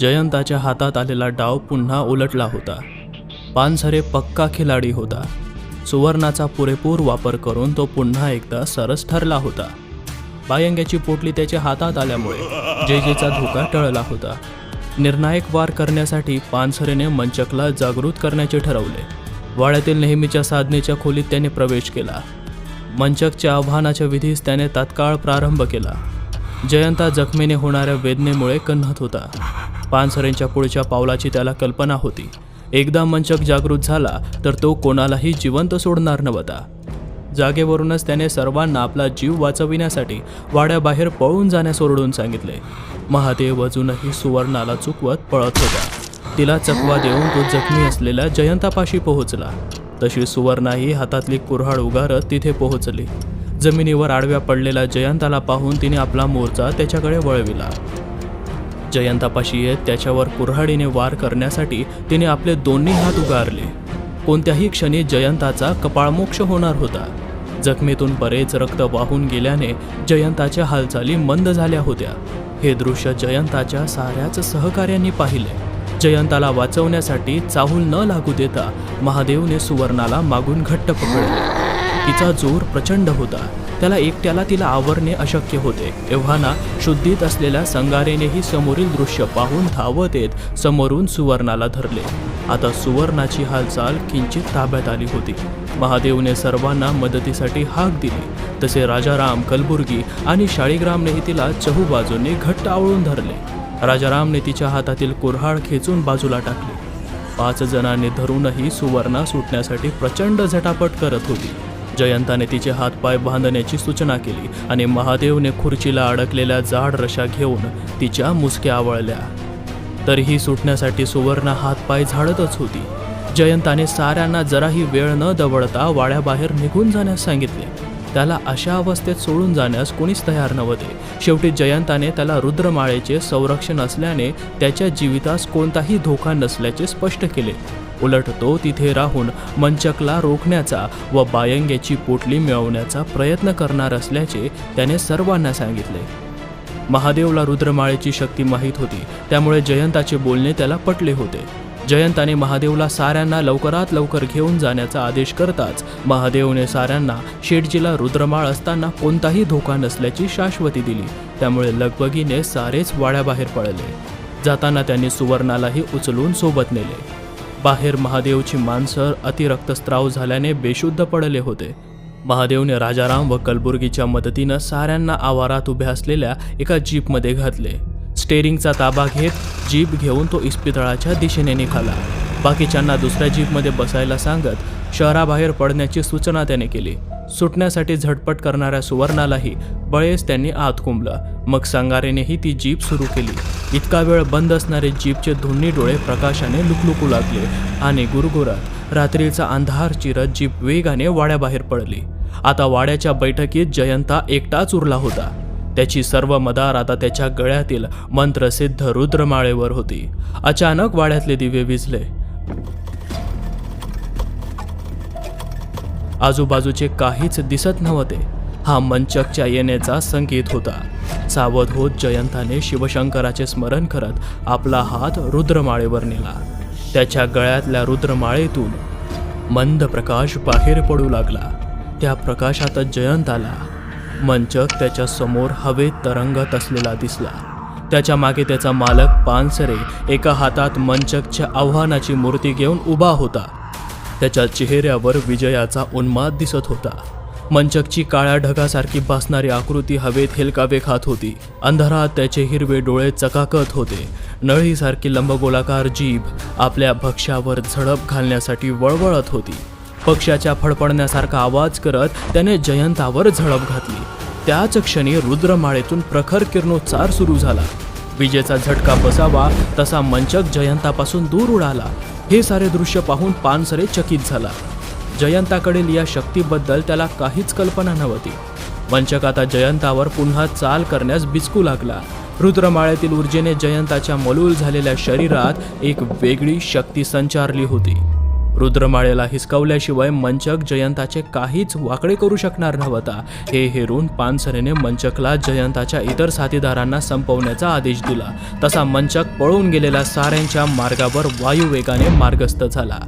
जयंताच्या हातात आलेला डाव पुन्हा उलटला होता. पानसरे पक्का खिलाडी होता. सुवर्णाचा पुरेपूर वापर करून तो पुन्हा एकदा सरस ठरला होता. बायंग्याची पोटली त्याच्या हातात आल्यामुळे जेजेचा धोका टळला होता. निर्णायक वार करण्यासाठी पानसरेने मंचकला जागृत करण्याचे ठरवले. वाड्यातील नेहमीच्या साधनेच्या खोलीत त्याने प्रवेश केला. मंचकच्या आव्हानाच्या विधीस त्याने तात्काळ प्रारंभ केला. जयंता जखमीने होणाऱ्या वेदनेमुळे कन्हत होता. पानसरेंच्या पुढच्या पावलाची त्याला कल्पना होती. एकदा मंचक जागृत झाला तर तो कोणालाही जिवंत सोडणार नव्हता. जागेवरूनच त्याने सर्वांना आपला जीव वाचविण्यासाठी वाड्याबाहेर पळून जाण्यास ओरडून सांगितले. महादेव अजूनही सुवर्णाला चुकवत पळत होता. तिला चकवा देऊन तो जखमी असलेल्या जयंतापाशी पोहोचला. तशी सुवर्णाही हातातली कुऱ्हाड उगारत तिथे पोहोचली. जमिनीवर आडव्या पडलेला जयंताला पाहून तिने आपला मोर्चा त्याच्याकडे वळविला. जयंतापाशी येत त्याच्यावर कुऱ्हाडीने वार करण्यासाठी तिने आपले दोन्ही हात उगारले. कोणत्याही क्षणी जयंताचा कपाळमोक्ष होणार होता. जखमीतून बरेच रक्त वाहून गेल्याने जयंताच्या हालचाली मंद झाल्या होत्या. हे दृश्य जयंताच्या साऱ्याच सहकार्यांनी पाहिले. जयंताला वाचवण्यासाठी चाहूल न लागू देता महादेवने सुवर्णाला मागून घट्ट पकडले. तिचा जोर प्रचंड होता. त्याला एकट्याला तिला आवरणे अशक्य होते. एव्हाना शुद्धीत असलेल्या संगारेनेही समोरील दृश्य पाहून धावत येत समोरून सुवर्णाला धरले. आता सुवर्णाची हालचाल किंचित ताब्यात आली होती. महादेवने सर्वांना मदतीसाठी हाक दिली. तसे राजाराम कलबुर्गी आणि शाळीग्रामनेही तिला चहूबाजूंनी घट्ट आवळून धरले. राजारामने तिच्या हातातील कुऱ्हाड खेचून बाजूला टाकली. पाच जणांनी धरूनही सुवर्णा सुटण्यासाठी प्रचंड झटापट करत होती. जयंताने तिचे हातपाय बांधण्याची सूचना केली आणि महादेवने खुर्चीला अडकलेल्या जाड रशा घेऊन तिच्या मुसक्या आवळल्या. तरीही सुटण्यासाठी सुवर्ण हातपाय झाडतच होती. जयंताने साऱ्यांना जराही वेळ न दवडता वाड्याबाहेर निघून जाण्यास सांगितले. त्याला अशा अवस्थेत सोडून जाण्यास कोणीच तयार नव्हते. शेवटी जयंताने त्याला रुद्रमाळेचे संरक्षण असल्याने त्याच्या जीवितास कोणताही धोका नसल्याचे स्पष्ट केले. उलट तो तिथे राहून मंचकला रोखण्याचा व बायंग्याची पोटली मिळवण्याचा प्रयत्न करणार असल्याचे त्याने सर्वांना सांगितले. महादेवला रुद्रमाळेची शक्ती माहीत होती त्यामुळे जयंताचे बोलणे त्याला पटले होते. जयंताने महादेवला साऱ्यांना लवकरात लवकर घेऊन जाण्याचा आदेश करताच महादेवने साऱ्यांना शेटजीला रुद्रमाळ असताना कोणताही धोका नसल्याची शाश्वती दिली. त्यामुळे लगबगीने सारेच वाड्याबाहेर पळले जाताना त्यांनी सुवर्णालाही उचलून सोबत नेले. बाहेर महादेवची माणसं अतिरक्तस्त्राव झाल्याने बेशुद्ध पडले होते. महादेवने राजाराम व कलबुर्गीच्या मदतीनं साऱ्यांना आवारात उभ्या असलेल्या एका जीपमध्ये घातले. स्टेरिंगचा ताबा घेत जीप घेऊन तो इस्पितळाच्या दिशेने निघाला. बाकीच्यांना दुसऱ्या जीपमध्ये बसायला सांगत शहराबाहेर पडण्याची सूचना त्याने केली. सुटण्यासाठी झटपट करणाऱ्या सुवर्णालाही बळेच त्यांनी आत कुंबलं मग सांगारेनेही ती जीप सुरू केली. इतका वेळ बंद असणारे जीपचे दोन्ही डोळे प्रकाशाने लुकलुकू लागले आणि गुरगुरत. रात्रीचा अंधार चिरत जीप वेगाने वाड्याबाहेर पडली. आता वाड्याच्या बैठकीत जयंता एकटाच उरला होता. त्याची सर्व मदार आता त्याच्या गळ्यातील मंत्रसिद्ध रुद्रमाळेवर होती. अचानक वाड्यातले दिवे विजले आजूबाजूचे काहीच दिसत नव्हते. हा मंचकच्या येण्याचा संकेत होता. सावध होत जयंताने शिवशंकराचे स्मरण करत आपला हात रुद्रमाळेवर नेला. त्याच्या गळ्यातल्या रुद्रमाळेतून मंद प्रकाश बाहेर पडू लागला. त्या प्रकाशातच जयंताला मंचक त्याच्यासमोर हवेत तरंगत असलेला दिसला. त्याच्यामागे त्याचा मालक पानसरे एका हातात मंचकच्या आव्हानाची मूर्ती घेऊन उभा होता. त्याच्या चेहऱ्यावर विजयाचा उन्माद दिसत होता. मंचकची काळ्या ढगासारखी भासणारी आकृती हवेत हेलकावे खात होती. अंधारात त्याचे हिरवे डोळे चकाकत होते. नळीसारखी लंबगोलाकार जीभ आपल्या भक्ष्यावर झडप घालण्यासाठी वळवळत होती. पक्षाच्या फडफडण्यासारखा आवाज करत त्याने जयंतावर झडप घातली. त्याच क्षणी रुद्रमाळेतून प्रखर किरणोत्सार सुरू झाला. विजेचा झटका बसावा तसा मंचक जयंतापासून दूर उडाला. हे सारे दृश्य पाहून पानसरे चकित झाला. जयंताकडील या शक्तीबद्दल त्याला काहीच कल्पना नव्हती. वंचक आता जयंतावर पुन्हा चाल करण्यास बिचकू लागला. रुद्रमाळ्यातील ऊर्जेने जयंताच्या मलूल झालेल्या शरीरात एक वेगळी शक्ती संचारली होती. रुद्रमाळेला हिसकावल्याशिवाय मंचक जयंताचे काहीच वाकडे करू शकणार नव्हता. हे हेरून पानसरेने मंचकला जयंताच्या इतर साथीदारांना संपवण्याचा आदेश दिला. तसा मंचक पळून गेलेल्या साऱ्यांच्या मार्गावर वायुवेगाने मार्गस्थ झाला.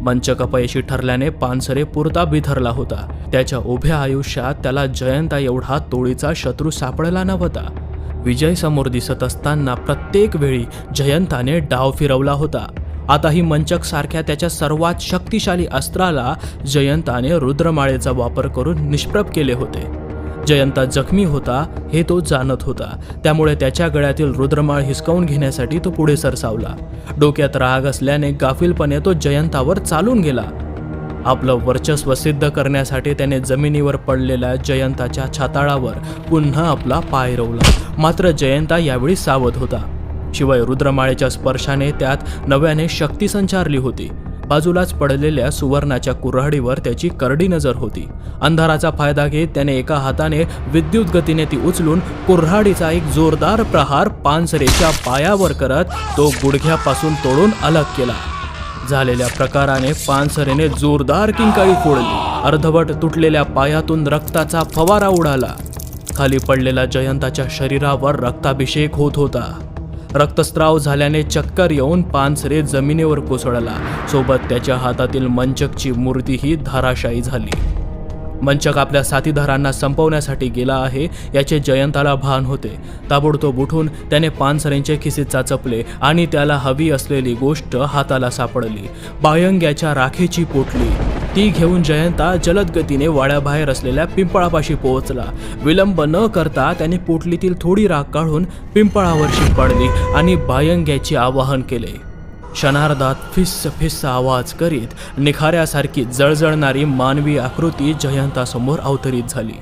मंचक अपयशी ठरल्याने पानसरे पुरता बिथरला होता. त्याच्या उभ्या आयुष्यात त्याला जयंता एवढा तोळीचा शत्रू सापडला नव्हता. विजय समोर दिसत असताना प्रत्येक वेळी जयंताने डाव फिरवला होता. आताही मंचक सारख्या त्याच्या सर्वात शक्तिशाली अस्त्राला जयंताने रुद्रमाळेचा वापर करून निष्प्रभ केले होते. जयंता जखमी होता हे तो जाणत होता. त्यामुळे त्याच्या गळ्यातील रुद्रमाळ हिसकावून घेण्यासाठी तो पुढे सरसावला. डोक्यात राग असल्याने गाफीलपणे तो जयंतावर चालून गेला. आपलं वर्चस्व सिद्ध करण्यासाठी त्याने जमिनीवर पडलेल्या जयंताच्या छाताळावर पुन्हा आपला पाय रोवला. मात्र जयंता यावेळी सावध होता. शिवाय रुद्रमाळेच्या स्पर्शाने त्यात नव्याने शक्ती संचारली होती. बाजूलाच पडलेल्या सुवर्णाच्या कुऱ्हाडीवर त्याची करडी नजर होती. अंधाराचा फायदा घेत त्याने एका हाताने विद्युत गतीने ती उचलून कुऱ्हाडीचा एक जोरदार प्रहार पानसरेच्या पायावर करत तो गुडघ्यापासून तोडून अलग केला. झालेल्या प्रकाराने पानसरेने जोरदार किंकाळी फोडली. अर्धवट तुटलेल्या पायातून रक्ताचा फवारा उडाला. खाली पडलेल्या जयंताच्या शरीरावर रक्ताभिषेक होत होता. रक्तस्राव झाल्याने चक्कर येऊन पानसरे जमिनीवर कोसळला. सोबत त्याच्या हातातील मंचकची मूर्तीही धाराशायी झाली. मंचक आपल्या साथीदारांना संपवण्यासाठी गेला आहे याचे जयंताला भान होते. ताबडतोब उठून त्याने पानसरेंचे खिसे चाचपले आणि त्याला हवी असलेली गोष्ट हाताला सापडली. बायंग्याच्या राखेची पोटली. ती घेऊन जयंता जलद गतीने वाड्याबाहेर असलेल्या पिंपळापाशी पोहोचला. विलंब न करता त्याने पोटलीतील थोडी राख काढून पिंपळावर पाडली आणि बायंग्याचे आवाहन केले. क्षणार्धात फिस्स फिस्स आवाज करीत निखाऱ्यासारखी जळजळणारी मानवी आकृती जयंतासमोर अवतरित झाली.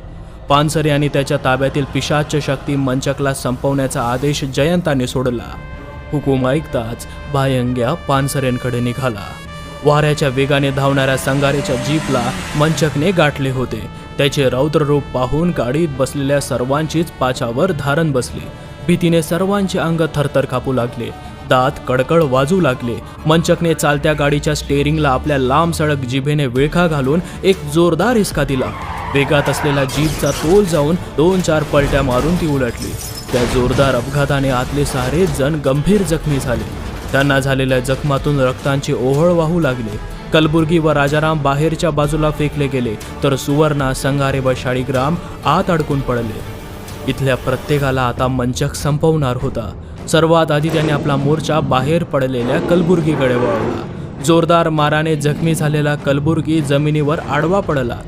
पानसरे आणि त्याच्या ताब्यातील पिशाच शक्ती मंचकला संपवण्याचा आदेश जयंताने सोडला. हुकूम ऐकताच बायंग्या पानसरेंकडे निघाला. वाऱ्याच्या वेगाने धावणाऱ्या संगारेच्या जीपला मंचकने गाठले होते. त्याचे रौद्ररूप पाहून गाडीत बसलेल्या सर्वांचीच पाचावर धारण बसली. भीतीने सर्वांचे अंग थरथर कापू लागले. दात कडकड वाजू लागले. मंचकने चालत्या गाडीच्या स्टेअरिंगला आपल्या लांब सडक जिभेने विळखा घालून एक जोरदार हिसका दिला. वेगात असलेला जीपचा तोल जाऊन दोन चार पलट्या मारून ती उलटली. त्या जोरदार अपघाताने आतले सारे जण गंभीर जखमी झाले. त्यांना झालेल्या जखमातून रक्तांची ओहळ वाहू लागले. कलबुर्गी व राजाराम बाहेरच्या बाजूला फेकले गेले तर सुवर्णा संगारे व शाळीग्राम आत अडकून पडले. इथल्या प्रत्येकाला आता मंचक संपवणार होता. सर्वात आधी त्याने आपला मोर्चा बाहेर पडलेल्या कलबुर्गीकडे वळवला. जोरदार माराने जखमी झालेला कलबुर्गी जमिनीवर आडवा पडला.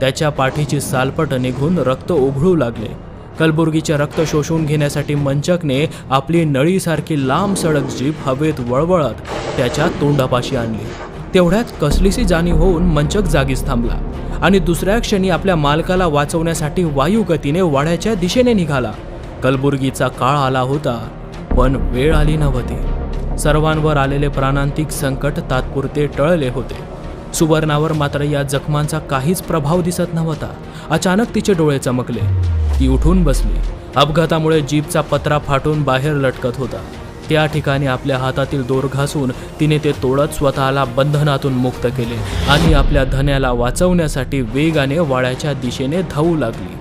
त्याच्या पाठीची सालपट निघून रक्त ओघळू लागले. कलबुर्गीचे रक्त शोषून घेण्यासाठी मंचकने आपली नळीसारखी लांब सडक जीप हवेत वळवळत त्याच्या तोंडापाशी आणली. तेवढ्यात कसलीशी जाणीव होऊन मंचक जागीच थांबला आणि दुसऱ्या क्षणी आपल्या मालकाला वाचवण्यासाठी वायुगतीने वाड्याच्या दिशेने निघाला. कलबुर्गीचा काळ आला होता पण वेळ आली नव्हती. सर्वांवर आलेले प्राणांतिक संकट तात्पुरते टळले होते. सुवर्णावर मात्र या जखमांचा काहीच प्रभाव दिसत नव्हता. अचानक तिचे डोळे चमकले. ती उठून बसली. अपघातामुळे जीपचा पत्रा फाटून बाहेर लटकत होता. त्या ठिकाणी आपल्या हातातील दोर घासून तिने ते तोडत स्वतःला बंधनातून मुक्त केले आणि आपल्या धन्याला वाचवण्यासाठी वेगाने वाड्याच्या दिशेने धावू लागली.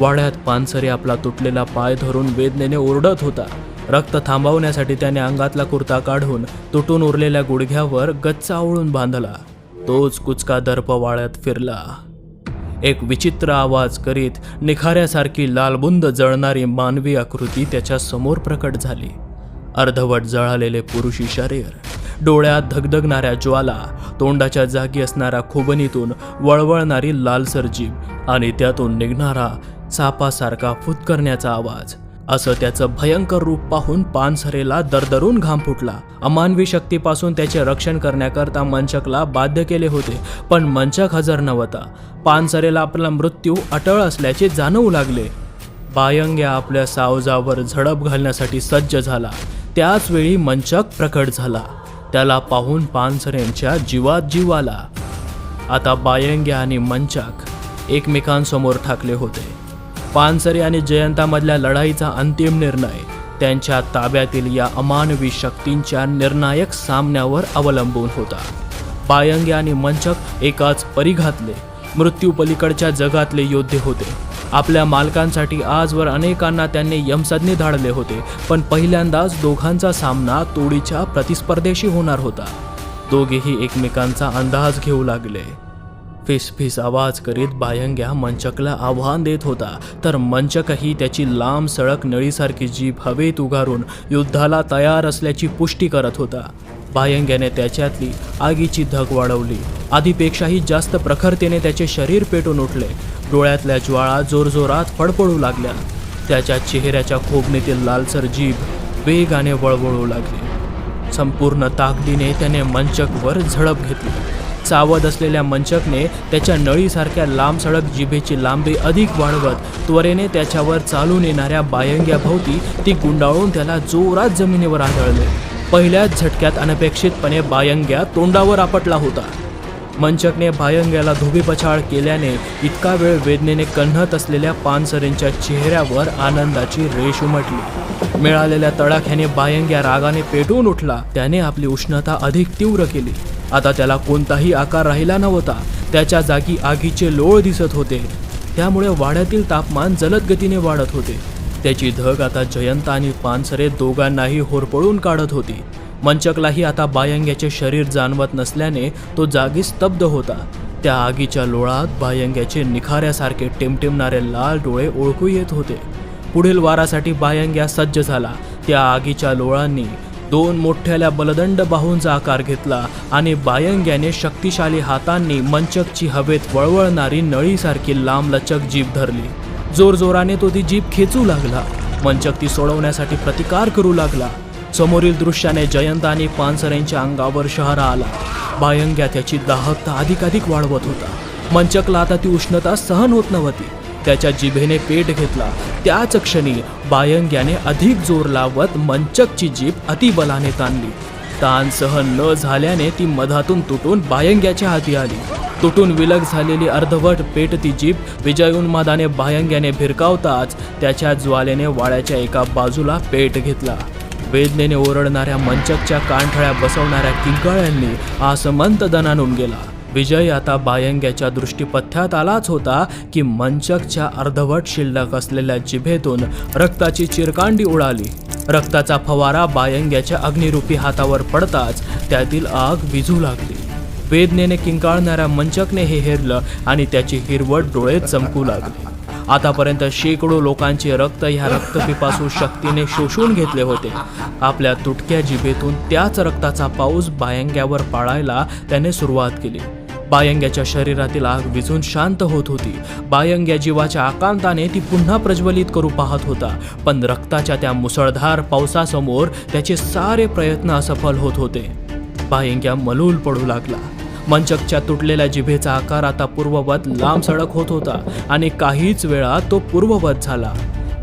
वाड्यात पानसरे आपला तुटलेला पाय धरून वेदनेने ओरडत होता. रक्त थांबवण्यासाठी त्याने अंगातला कुर्ता काढून तुटून उरलेल्या गुडघ्यावर गच्चा आवळून बांधला. तोच कुचका दर्प वाळ्यात फिरला. एक विचित्र आवाज करीत निखाऱ्यासारखी लालबुंद जळणारी मानवी आकृती त्याच्यासमोर प्रकट झाली. अर्धवट जळालेले पुरुषी शरीर डोळ्यात धगधगणाऱ्या ज्वाला तोंडाच्या जागी असणाऱ्या खुबनीतून वळवळणारी लालसर जीभ आणि त्यातून निघणारा सापासारखा फुतकरण्याचा आवाज. असं त्याचं भयंकर रूप पाहून पानसरेला दरदरून घाम फुटला. अमानवी शक्तीपासून त्याचे रक्षण करण्याकरता मंचकला बाध्य केले होते पण मंचक हजर नव्हता. पानसरेला आपला मृत्यू अटळ असल्याचे जाणवू लागले. बायंग्या आपल्या सावजावर झडप घालण्यासाठी सज्ज झाला. त्याच वेळी मंचक प्रकट झाला. त्याला पाहून पानसरेंच्या जीवात जीव आला. आता बायंग्या आणि मंचक एकमेकांसमोर ठाकले होते. पानसरे आणि जयंतामधल्या लढाईचा अंतिम निर्णय. त्यांच्या ताब्यातील या अमानवी शक्तींच्या निर्णायक सामन्यावर अवलंबून होता. बायंगे आणि मंचक एकाच परिघातले मृत्यू पलीकडच्या जगातले योद्धे होते. आपल्या मालकांसाठी आजवर अनेकांना त्यांनी यमसदनी धाडले होते पण पहिल्यांदाच दोघांचा सामना तोडीच्या प्रतिस्पर्धेशी होणार होता. दोघेही एकमेकांचा अंदाज घेऊ लागले. फिसफिस आवाज करीत बायंग्या मंचकला आव्हान देत होता. तर मंचकही त्याची लांब सळक नळीसारखी जीभ हवेत उगारून युद्धाला तयार असल्याची पुष्टी करत होता. बायंग्याने त्याच्यातली आगीची धग वाढवली. आधीपेक्षाही जास्त प्रखरतेने त्याचे शरीर पेटून उठले. डोळ्यातल्या ज्वाळा जोरजोरात फडफडू लागल्या. त्याच्या चेहऱ्याच्या खोबणीतील लालसर जीभ वेगाने वळवळू लागली. संपूर्ण ताकदीने त्याने मंचकवर झडप घेतली. सावध असलेल्या मंचकने त्याच्या नळीसारख्या लांब सडक जिभेची लांबी अधिक वाढवत त्वरेने त्याच्यावर चालून येणाऱ्या बायंग्याभोवती ती गुंडाळून त्याला जोरात जमिनीवर आढळले पहिल्याच झटक्यात अनपेक्षितपणे बायंग्या तोंडावर आपटला होता. मंचकने भायंग्याला धुबीपछाड केल्याने इतका वेळ वेदनेने कन्हत असलेल्या पानसरेंच्या चेहऱ्यावर आनंदाची रेष उमटली. मिळालेल्या तडाख्याने बायंग्या रागाने पेटून उठला. त्याने आपली उष्णता अधिक तीव्र केली. आता त्याला कोणताही आकार राहिला नव्हता. त्याच्या जागी आगीचे लोळ दिसत होते. त्यामुळे वाड्यातील तापमान जलद गतीने वाढत होते. त्याची धग आता जयंत आणि पानसरे दोघांनाही होरपळून काढत होती. मंचकलाही आता बायंग्याचे शरीर जाणवत नसल्याने तो जागी स्तब्ध होता. त्या आगीच्या लोळात बायंग्याचे निखाऱ्यासारखे टिमटिमणारे लाल डोळे ओळखू येत होते. पुढील वारासाठी बायंग्या सज्ज झाला. त्या आगीच्या लोळांनी दोन मोठ्याल्या बलदंड बाहूंचा आकार घेतला आणि बायंग्याने शक्तिशाली हातांनी मंचकची हवेत वळवळणारी नळीसारखी लांबलचक जीभ धरली. जोरजोराने तो ती जीभ खेचू लागला. मंचक ती सोडवण्यासाठी प्रतिकार करू लागला. समोरील दृश्याने जयंत आणि पानसरेंच्या अंगावर शहरा आला. बायंग्या त्याची दाहकता अधिकाधिक वाढवत होता. मंचकला आता ती उष्णता सहन होत नव्हती. त्याच्या जिभेने पेट घेतला. त्याच क्षणी बायंग्याने अधिक जोर लावत मंचकची जीभ अतिबलाने ताणली. ताण सहन न झाल्याने ती मधातून तुटून बायंग्याच्या हाती आली. तुटून विलग झालेली अर्धवट पेटती जीप विजय उन्मादाने बायंग्याने भिरकावताच त्याच्या ज्वालेने वाड्याच्या एका बाजूला पेट घेतला. वेदनेने ओरडणाऱ्या मंचकच्या कानठळ्या बसवणाऱ्या किंकाळ्यांनी आसमंत दणानून गेला. विजय आता बायंग्याच्या दृष्टीपथ्यात आलाच होता की मंचकच्या अर्धवट शिल्लक असलेल्या जिभेतून रक्ताची चिरकांडी उडाली. रक्ताचा फवारा बायंग्याच्या अग्निरूपी हातावर पडताच त्यातील आग विझू लागली. वेदनेने किंकाळणाऱ्या मंचकने हे हेरलं आणि त्याची हिरवट डोळे चमकू लागली. आतापर्यंत शेकडो लोकांचे रक्त ह्या रक्तपिपासू शक्तीने शोषून घेतले होते. आपल्या तुटक्या जिभेतून त्याच रक्ताचा पाऊस बायंग्यावर पाळायला त्याने सुरुवात केली. बायंग्याच्या शरीरातील आग विझून शांत होत होती. बायंग्या जीवाच्या आकांताने ती पुन्हा प्रज्वलित करू पाहत होता. पण रक्ताच्या त्या मुसळधार पावसासमोर त्याचे सारे प्रयत्न असफल होत होते. बायंग्या मलूल पडू लागला. मंचकच्या तुटलेल्या जिभेचा आकार आता पूर्ववत लांब सडक होत होता आणि काहीच वेळा तो पूर्ववत झाला.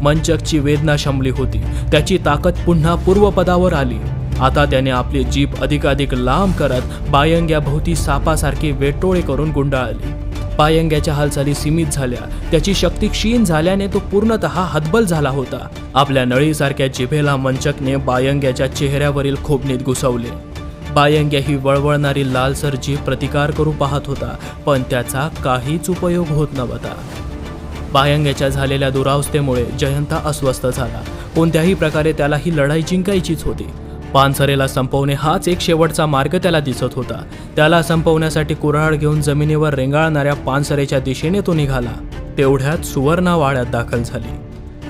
मंचकची वेदना शमली होती. त्याची ताकद पुन्हा पूर्वपदावर आली. आता त्याने आपली जीभ अधिकाधिक लांब करत बायंग्याभोवती सापासारखी वेटोळे करून गुंडाळली. पायंग्याच्या हालचाली सीमित झाल्या. त्याची शक्ती क्षीण झाल्याने तो पूर्णतः हतबल झाला होता. आपल्या नळीसारख्या जिभेला मंचकने बायंग्याच्या चेहऱ्यावरील खोबणीत घुसवले. बायंग्या ही वळवळणारी लालसर जीभ प्रतिकार करू पाहत होता पण त्याचा काहीच उपयोग होत नव्हता. बायंग्याच्या झालेल्या दुरावस्थेमुळे जयंता अस्वस्थ झाला. कोणत्याही प्रकारे त्याला ही लढाई जिंकायचीच होती. पानसरेला संपवणे हाच एक शेवटचा मार्ग त्याला दिसत होता. त्याला संपवण्यासाठी कुऱ्हाड घेऊन जमिनीवर रेंगाळणाऱ्या पानसरेच्या दिशेने तो निघाला. तेवढ्यात सुवर्णा वाड्यात दाखल झाली.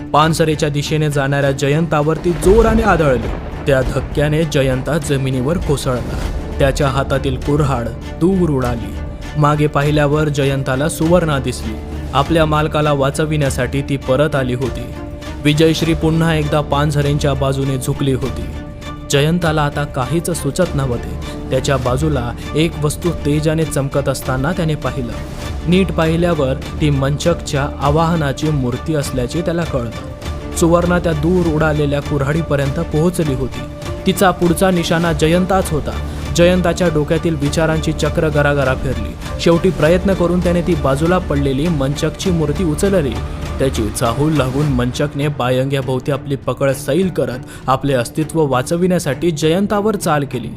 पानसरेच्या दिशेने जाणाऱ्या जयंतावरती जोराने आदळले. त्या धक्क्याने जयंता जमिनीवर कोसळला. त्याच्या हातातील कुऱ्हाड दूर उडाली. मागे पाहिल्यावर जयंताला सुवर्णा दिसली. आपल्या मालकाला वाचविण्यासाठी ती परत आली होती. विजयश्री पुन्हा एकदा पानझरेंच्या बाजूने झुकली होती. जयंताला आता काहीच सुचत नव्हते. त्याच्या बाजूला एक वस्तू तेजाने चमकत असताना त्याने पाहिलं. नीट पाहिल्यावर ती मंचकच्या आवाहनाची मूर्ती असल्याचे त्याला कळलं. सुवर्णा त्या दूर उडालेल्या कुऱ्हाडीपर्यंत पोहोचली होती. तिचा पुढचा निशाणा जयंताच होता. जयंताच्या डोक्यातील विचारांची चक्र गरागरा फिरली. शेवटी प्रयत्न करून त्याने ती बाजूला पडलेली मंचकची मूर्ती उचलली. त्याची चाहूल लागून मंचकने बायंग्याभोवती आपली पकड सैल करत आपले अस्तित्व वाचविण्यासाठी जयंतावर चाल केली.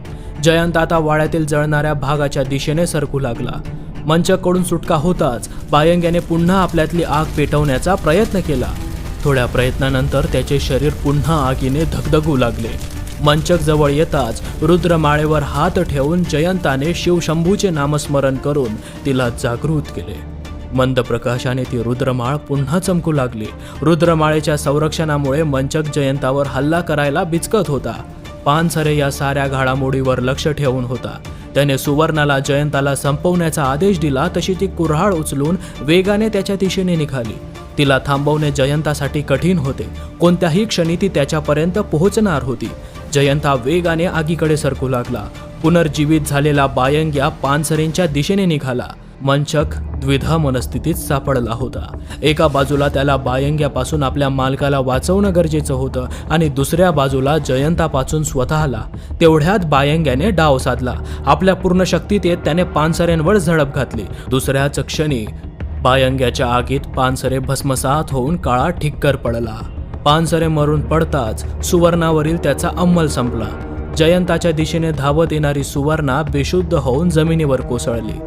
जयंत आता वाड्यातील जळणाऱ्या भागाच्या दिशेने सरकू लागला. मंचककडून सुटका होताच बायंग्याने पुन्हा आपल्यातली आग पेटवण्याचा प्रयत्न केला. थोड्या प्रयत्नानंतर त्याचे शरीर पुन्हा आगीने धगधगू लागले. मंचक जवळ येताच रुद्रमाळेवर हात ठेवून जयंताने शिवशंभूचे नामस्मरण करून तिला जागृत केले. मंद प्रकाशाने ती रुद्रमाळ पुन्हा चमकू लागली. रुद्रमाळेच्या संरक्षणामुळे मंचक जयंतावर हल्ला करायला बिचकत होता. पानसरे या साऱ्या घडामोडीवर लक्ष ठेवून होता. त्याने सुवर्णाला जयंताला संपवण्याचा आदेश दिला तशी ती कुऱ्हाड उचलून वेगाने त्याच्या दिशेने निघाली. तिला थांबवणे जयंतासाठी कठीण होते. कोणत्याही क्षणी ती त्याच्यापर्यंत पोहोचणार होती. जयंता वेगाने आगीकडे सरकू लागला. पुनर्जीवित झालेला बायंग्या पानसरेंच्या दिशेने निघाला. मंचक द्विधा मनस्थितीत सापडला होता. एका बाजूला त्याला बायंग्यापासून आपल्या मालकाला वाचवणं गरजेचं होतं आणि दुसऱ्या बाजूला जयंतापासून स्वतःला. तेवढ्यात बायंग्याने डाव साधला. आपल्या पूर्ण शक्तीत येत त्याने पानसऱ्यांवर झडप घातली. दुसऱ्याच क्षणी पायंग्याच्या आगीत पानसरे भस्मसात होऊन काळा ठिक्कर पडला. पानसरे मरून पडताच सुवर्णावरील त्याचा अंमल संपला. जयंताच्या दिशेने धावत येणारी सुवर्णा बेशुद्ध होऊन जमिनीवर कोसळली.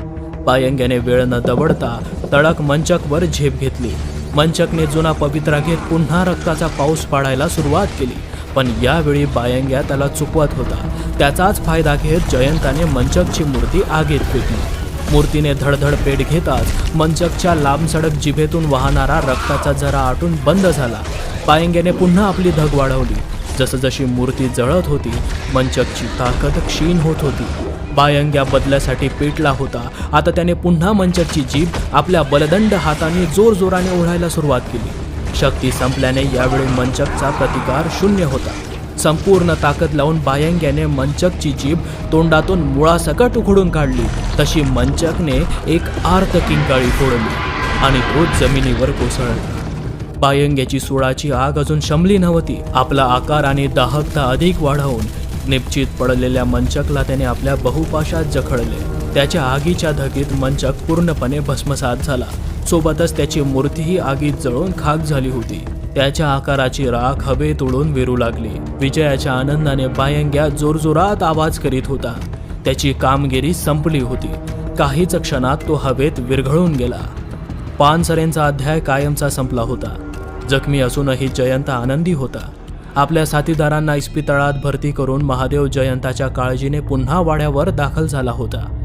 पायंग्याने वेळ न दवडता तडक मंचकवर झेप घेतली. मंचकने जुना पवित्रा घेत पुन्हा रक्ताचा पाऊस पाडायला सुरुवात केली. पण यावेळी बायंग्या त्याला चुकवत होता. त्याचाच फायदा घेत जयंताने मंचकची मूर्ती आगीत फेकली. मूर्तीने धडधड पेट घेताच मंचकच्या लांबसडक जिभेतून वाहणारा रक्ताचा झरा आटून बंद झाला. पायंग्याने पुन्हा आपली धग वाढवली. जसजशी मूर्ती जळत होती मंचकची ताकद क्षीण होत होती. बायंग्या बदल्यासाठी पेटला होता. आता त्याने पुन्हा मंचकची जीभ आपल्या बलदंड हाताने जोर जोराने ओढायला सुरुवात केली. शक्ती संपल्याने यावेळी मंचकचा प्रतिकार शून्य होता. संपूर्ण ताकद लावून बायंग्याने मंचकची जीभ तोंडातून मुळासकट उघडून काढली. तशी मंचकने एक आर्त किंकाळी फोडली आणि तो जमिनीवर कोसळला. बायंग्याची सुळाची आग अजून शमली नव्हती. आपला आकार आणि दाहकता अधिक वाढवून निश्चित पडलेल्या मंचकला त्याने आपल्या बहुपाशात जखडले. त्याच्या आगीच्या धगीत मंचक पूर्णपणे भस्मसात झाला. सोबतच त्याची मूर्तीही आगीत जळून खाक झाली होती. त्याच्या आकाराची राख हवेत उडून विरू लागली. विजयाच्या आनंदाने बायंग्या जोरजोरात आवाज करीत होता. त्याची कामगिरी संपली होती. काहीच क्षणात तो हवेत विरघळून गेला. पानसरेंचा अध्याय कायमचा संपला होता. जखमी असूनही जयंत आनंदी होता. आपल्या साथीदारांना इस्पितळात भरती करून महादेव जयंताच्या काळजीने पुन्हा वाड्यावर दाखल झाला होता.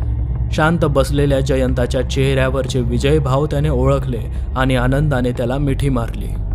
शांत बसलेल्या जयंताच्या चेहऱ्यावरचे विजयभाव त्याने ओळखले आणि आनंदाने त्याला मिठी मारली.